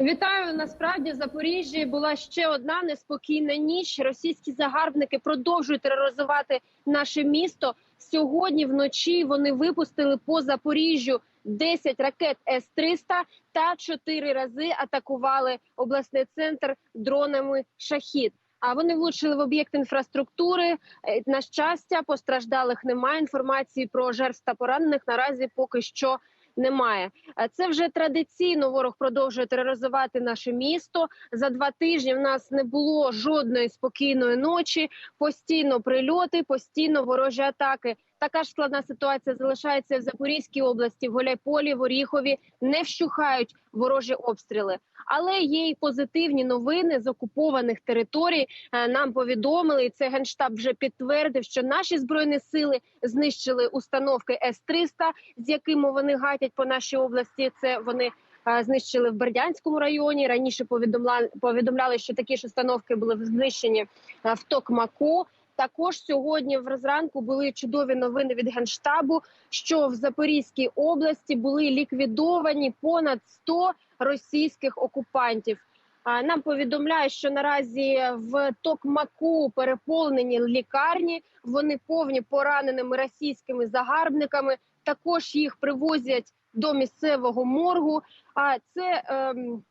Вітаю. Насправді в Запоріжжі була ще одна неспокійна ніч. Російські загарбники продовжують тероризувати наше місто. Сьогодні вночі вони випустили по Запоріжжю 10 ракет С-300 та 4 рази атакували обласний центр дронами шахід. А вони влучили в об'єкт інфраструктури. Е, На щастя, постраждалих немає. Інформації про жертв та поранених наразі поки що немає. Е, Це вже традиційно ворог продовжує тероризувати наше місто. За два тижні в нас не було жодної спокійної ночі. Постійно прильоти, постійно ворожі атаки. Така ж складна ситуація залишається в Запорізькій області, в Гуляйполі, в Оріхові. Не вщухають ворожі обстріли. Але є й позитивні новини з окупованих територій. Е, Нам повідомили, і це генштаб вже підтвердив, що наші збройні сили знищили установки С-300, з якими вони гатять по нашій області. Це вони е, знищили в Бердянському районі. Раніше повідомляли, повідомляли, що такі ж установки були знищені е, в Токмаку. Також сьогодні в зранку були чудові новини від генштабу, що в Запорізькій області були ліквідовані понад 100 російських окупантів. Нам повідомляють, що наразі в Токмаку переповнені лікарні. Вони повні пораненими російськими загарбниками. Також їх привозять до місцевого моргу. А це ем,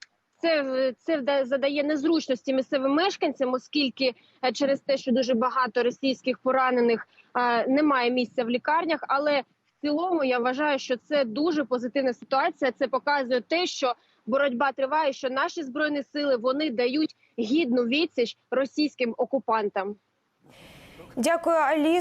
це, це задає незручності місцевим мешканцям, оскільки е, через те, що дуже багато російських поранених е, немає місця в лікарнях. Але в цілому я вважаю, що це дуже позитивна ситуація. Це показує те, що боротьба триває, що наші збройні сили вони дають гідну відсіч російським окупантам. Дякую, Алі.